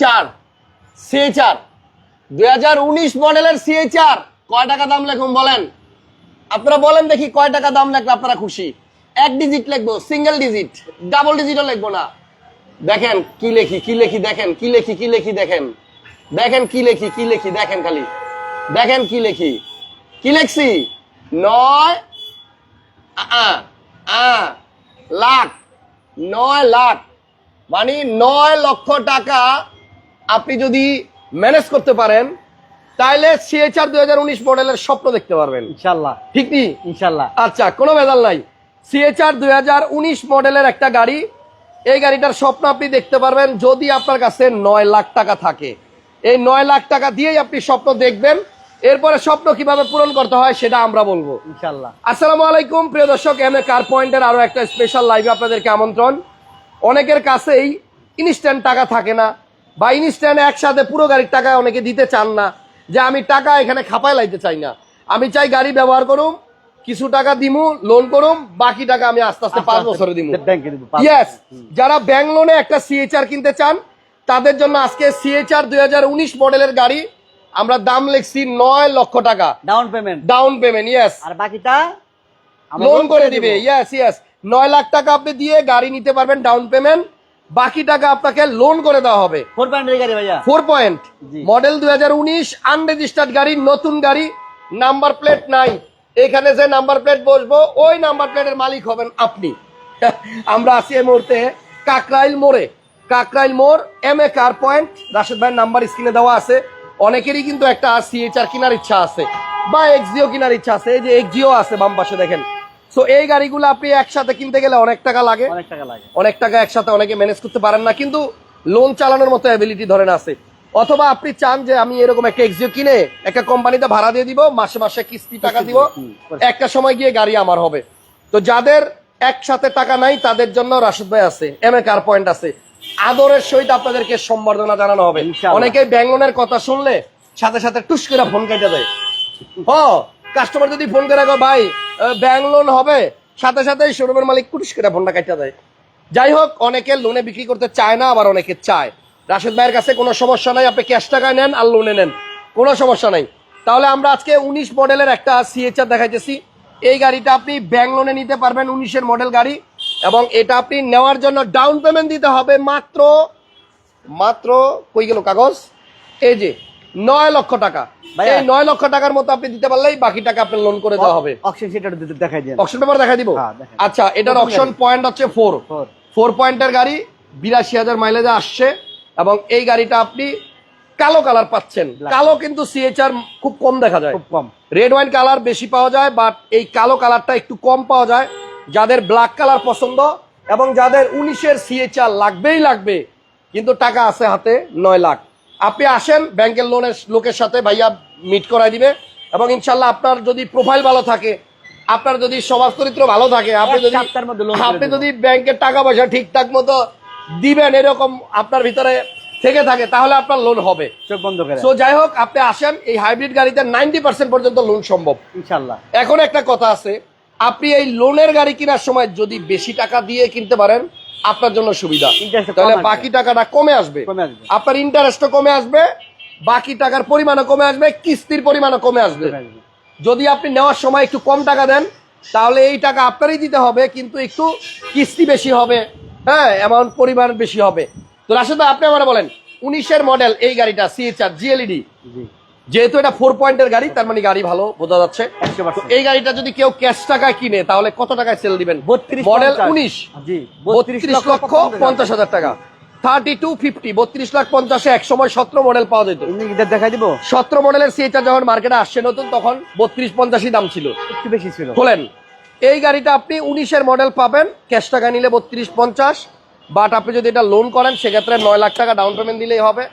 চার সি চার মডেলের সি চার কয় টাকা দাম লেখুন বলেন? আপনারা বলেন দেখি কয় টাকা দাম লেখলে আপনারা খুশি। এক ডিজিট লিখব সিঙ্গেল ডিজিট ডাবল ডিজিটও লিখব না। দেখেন কি লেখি কি লেখি, দেখেন, কি লেখি কি লেখি, দেখেন। দেখেন কি লেখি কি লেখি, দেখেন খালি। দেখেন কি লেখি। কি লেখছি? নয় লাখ নয় লাখ। মানে নয় লক্ষ টাকা আপনি যদি ম্যানেজ করতে পারেন তাহলে সিএচআর দুই হাজার উনিশ মডেলের স্বপ্ন দেখতে পারবেন। ইনশাল্লাহ। ঠিক কি ইনশাল্লাহ। আচ্ছা কোনো ভেজাল নাই। সিএচআর দুই হাজার উনিশ মডেলের একটা গাড়ি এই গাড়িটার স্বপ্ন আপনি দেখতে পারবেন যদি আপনার কাছে নয় লাখ টাকা থাকে। এই নয় লাখ টাকা দিয়েই আপনি স্বপ্ন দেখবেন। এরপরে স্বপ্ন কীভাবে পূরণ করতে হয় সেটা আমরা বলব। ইনশাল্লাহ। আসসালামু আলাইকুম প্রিয় দর্শক এম এ কার পয়েন্টের আরও একটা স্পেশাল লাইভে আপনাদেরকে আমন্ত্রণ। অনেকের কাছেই ইনস্ট্যান্ট টাকা থাকে না। বা ইনস্ট্যান্ট একসাথে পুরো গাড়ির টাকা অনেকে দিতে চান না যে আমি টাকা এখানে খাপায় লাইতে চাই না। আমি চাই গাড়ি ব্যবহার করুম কিছু টাকা দিমু লোন করুম বাকি টাকা আমি আস্তে আস্তে পাঁচ বছরে দিমু। দিব ইয়েস যারা ব্যাংক লোনে একটা সিএচআর কিনতে চান তাদের জন্য আজকে সিএচআর দুই মডেলের গাড়ি আমরা দাম লিখছি নয় লক্ষ টাকা। Down payment down payment yes আর বাকিটা লোন করে দিবে ইয়েস ইয়েস নয় লাখ টাকা আপনি দিয়ে গাড়ি নিতে পারবেন ডাউন পেমেন্ট বাকি টাকা আপনাকে লোন করে দেওয়া হবে। ফোর পয়েন্টের গাড়ি ভাইয়া। ফোর পয়েন্ট মডেল দুই হাজার উনিশ আনরেজিস্টার্ড গাড়ি নতুন গাড়ি নাম্বার প্লেট নাই। এখানে যে নাম্বার প্লেট বসবো ওই নাম্বার প্লেটের মালিক হবেন আপনি। আমরা আছি এই মুহূর্তে কাকরাইল মোড়ে। কাকরাইল মোড় M A car point Rashed ভাইয়ের নাম্বার স্ক্রিনে দেওয়া আছে। অনেকেরই কিন্তু একটা সিএচআর কেনার ইচ্ছা আছে বা এক্সিও কেনার ইচ্ছা আছে। এই যে এক্সিও আছে বাম পাশে দেখেন। সো এই গাড়িগুলো আপনি একসাথে কিনতে গেলে অনেক টাকা লাগে। অনেক টাকা লাগে। অনেক টাকা একসাথে অনেকে ম্যানেজ করতে পারেন না কিন্তু লোন চালানোর মতো অ্যাবিলিটি ধরেন আছে। অথবা আপনি চান যে আমি এরকম একটা এক্সিও কিনে একটা কোম্পানিতে ভাড়া দিয়ে দিব মাসে মাসে কিস্তি টাকা দিব একটা সময় গিয়ে গাড়ি আমার হবে। তো যাদের একসাথে টাকা নাই তাদের জন্য রাশেদ ভাই আছে এম এ কার পয়েন্ট আছে। আদরের সহিত আপনাদেরকে সম্বর্ধনা জানানো হবে। অনেকে ব্যাংক লোনের কথা শুনলে সাথে সাথে টুস করে ফোন কেটে দেয়। ও কাস্টমার যদি ফোন করে ভাই ব্যাংক লোন হবে, সাথে সাথে শোরুমের মালিক কুটুস করে ফোনটা কাটা দেয়। যাই হোক, অনেকে লোনে বিক্রি করতে চায় না, আবার অনেকে চায়। রাশেদ ভাইয়ের কাছে কোনো সমস্যা নাই, আপনি ক্যাশ টাকায় নেন আর লোনে নেন। কোনো সমস্যা নাই। তাহলে আমরা আজকে উনিশ মডেলের একটা সিএচআর দেখাইতেছি। এই গাড়িটা আপনি ব্যাংক লোনে নিতে পারবেন, উনিশের মডেল গাড়ি। এবং এটা আপনি নেওয়ার জন্য ডাউন পেমেন্ট দিতে হবে মাত্র মাত্র কই গেল কাগজ? এই যে নয় লক্ষ টাকা। এই নয় লক্ষ টাকার মতো আপনি দিতে পারলেই বাকি টাকা আপনার লোন করে দেওয়া হবে। অক্সিজেন সিটার দেখাই দেন। অপশন পেপার দেখা দিব? হ্যাঁ, আচ্ছা এটার অপশন পয়েন্ট হচ্ছে ফোর। ফোর পয়েন্টের গাড়ি বিরাশি হাজার মাইলেজে আসছে এবং এই গাড়িটা আপনি কালো কালার পাচ্ছেন। কালো কিন্তু সিএচআর খুব কম দেখা যায়। খুব কম। রেড ওয়াইন কালার বেশি পাওয়া যায় বাট এই কালো কালারটা একটু কম পাওয়া যায়। যাদের ব্ল্যাক কালার পছন্দ এবং যাদের উনিশের সিএচআর লাগবেই লাগবে কিন্তু টাকা আছে হাতে নয় লাখ। আপনি আসেন ব্যাংকের লোনের লোকের সাথে ভাইয়া মিট করাই দিবে এবং ইনশাল্লাহ আপনার যদি প্রোফাইল ভালো থাকে আপনার যদি সমাজ চরিত্র ভালো থাকে আপনি যদি আপনি যদি ব্যাংকের টাকা পয়সা ঠিকঠাক মতো দিবেন এরকম আপনার ভিতরে থেকে থাকে তাহলে আপনার লোন হবে। চোখ বন্ধ করে। সো যাই হোক আপনি আসেন এই হাইব্রিড গাড়িতে নাইনটি পার্সেন্ট পর্যন্ত লোন সম্ভব। ইনশাল্লাহ। এখন একটা কথা আছে আপনি এই লোনের গাড়ি কেনার সময় যদি বেশি টাকা দিয়ে কিনতে পারেন আপনার জন্য সুবিধা। তাহলে বাকি টাকাটা কমে আসবে। আপনার ইন্টারেস্টও কমে আসবে বাকি টাকার পরিমাণও কমে আসবে কিস্তির পরিমাণও কমে আসবে। যদি আপনি নেওয়ার সময় একটু কম টাকা দেন তাহলে এই টাকা আপনারই দিতে হবে কিন্তু একটু কিস্তি বেশি হবে হ্যাঁ অ্যামাউন্ট পরিমাণ বেশি হবে। তো রাশেদ ভাই আপনি আমার বলেন উনিশের মডেল এই গাড়িটা সিএচআর জিএলইডি জি। যেহেতু এটা ফোর পয়েন্টের গাড়ি তার মানে গাড়ি ভালো বোঝা যাচ্ছে। এই গাড়িটা যদি কেউ ক্যাশ টাকায় কিনে তাহলে কত টাকায় সেল দিবেন? বত্রিশ মডেল উনিশ। বত্রিশ লক্ষ পঞ্চাশ হাজার টাকা। থার্টি টু ফিফটি বত্রিশ লাখ পঞ্চাশে এক সময় সতেরো মডেল পাওয়া যেত। দেখাই দিব। সতেরো মডেলের সিএচআর যখন মার্কেটে আসছে নতুন তখন বত্রিশ পঞ্চাশই দাম ছিল। একটু বেশি ছিল। খোলেন এই গাড়িটা আপনি উনিশের মডেল পাবেন ক্যাশ টাকা নিলে বত্রিশ পঞ্চাশ বাট আপনি যদি এটা লোন করেন সেক্ষেত্রে নয় লাখ টাকা ডাউন পেমেন্ট দিলেই হবে।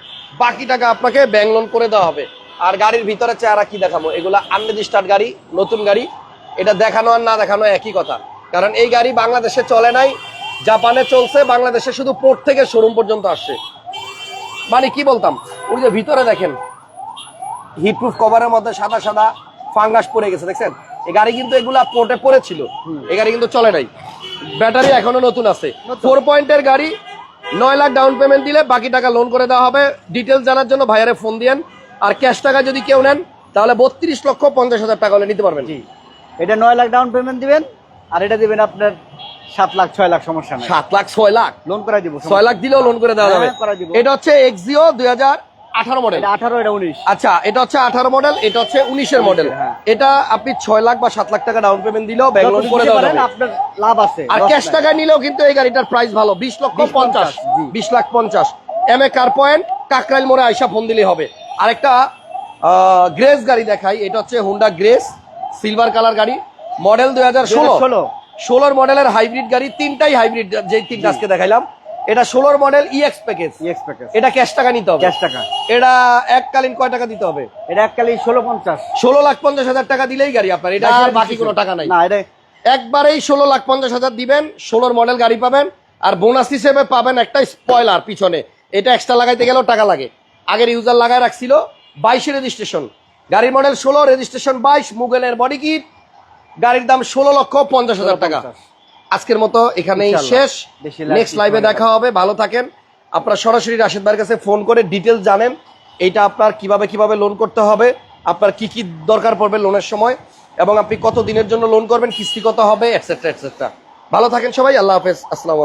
বাকি টাকা আপনাকে ব্যাংক লোন করে দেওয়া হবে। আর গাড়ির ভিতরে চেহারা কি দেখাবো? এগুলো আনরেজিস্টার্ড গাড়ি নতুন গাড়ি। এটা দেখানো আর না দেখানো একই কথা। কারণ এই গাড়ি বাংলাদেশে চলে নাই জাপানে চলছে বাংলাদেশে শুধু পোর্ট থেকে শোরুম পর্যন্ত আসছে। মানে কি বলতাম? ওই যে ভিতরে দেখেন হিটপ্রুফ কভারের মধ্যে সাদা সাদা ফাঙ্গাস পড়ে গেছে দেখছেন? এই গাড়ি কিন্তু এগুলা পোর্টে পড়েছিল। এই গাড়ি কিন্তু চলে নাই। ব্যাটারি এখনও নতুন আছে। ফোর পয়েন্টের গাড়ি নয় লাখ ডাউন পেমেন্ট দিলে বাকি টাকা লোন করে দেওয়া হবে। ডিটেলস জানার জন্য ভাইয়ারে ফোন দিয়েন। আর ক্যাশ টাকা যদি কেউ নেন তাহলে বত্রিশ লক্ষ পঞ্চাশ হাজার টাকা হলে নিতে পারবেন। জি। এটা নয় লাখ ডাউন পেমেন্ট দিবেন আর এটা দিবেন আপনার সাত লাখ ছয় লাখ সমস্যা নাই। সাত লাখ ছয় লাখ? লোন করে দিব ছয় লাখ দিলেও লোন করে দেওয়া যাবে। হ্যাঁ। এটা হচ্ছে এক্সিও দুই হাজার আঠারো মডেল আঠারো এটা উনিশ। আচ্ছা এটা হচ্ছে আঠারো মডেল এটা হচ্ছে উনিশের মডেল হ্যাঁ। এটা আপনি ছয় লাখ বা সাত লাখ টাকা ডাউন পেমেন্ট দিলেও ব্যাংক লোন করে দেওয়া আপনার লাভ আছে আর ক্যাশ টাকা নিলেও কিন্তু এই গাড়িটার প্রাইস ভালো বিশ লক্ষ পঞ্চাশ বিশ লাখ পঞ্চাশ। M A car point Kakrail মোড়ে আইসা ফোন দিলে হবে। আরেকটা গ্রেস গাড়ি দেখাই। এটা হচ্ছে হুন্ডা গ্রেস সিলভার কালার গাড়ি মডেল দুই হাজার ষোলো। 2016 ষোলোর মডেলের হাইব্রিড গাড়ি তিনটাই হাইব্রিড যে তিনটা আজকে দেখাইলাম। এটা ষোলোর model EX package EX package এটা ক্যাশ টাকা নিতে হবে। ক্যাশ টাকা। এটা এককালীন কয় টাকা দিতে হবে? এটা এককালীন ষোলো পঞ্চাশ। ষোলো লাখ পঞ্চাশ হাজার টাকা দিলেই গাড়ি আপনার। এটা আর বাকি কোনো টাকা নাই। না এটা একবারেই ষোলো লাখ পঞ্চাশ হাজার দিবেন ষোলোর মডেল গাড়ি পাবেন আর বোনাস হিসেবে পাবেন একটা স্পয়লার পিছনে। এটা এক্সট্রা লাগাইতে গেলেও টাকা লাগে। আগের ইউজার লাগায় রাখছিল বাইশে রেজিস্ট্রেশন গাড়ির মডেল ষোলো রেজিস্ট্রেশন বাইশ মুগেলের বডি কিট গাড়ির দাম ষোলো লক্ষ পঞ্চাশ হাজার টাকা। আজকের মতো এখানেই শেষ। নেক্সট লাইভে দেখা হবে। ভালো থাকেন। আপনারা সরাসরি রাশেদ ভাইয়ের কাছে ফোন করে ডিটেলস জানেন। এইটা আপনার কীভাবে কীভাবে লোন করতে হবে আপনার কি কি দরকার পড়বে লোনের সময় এবং আপনি কত দিনের জন্য লোন করবেন কিস্তি কত হবে এটসেট্রা এটসেট্রা ভালো থাকেন সবাই। আল্লাহ হাফেজ। আসসালামু আলাইকুম।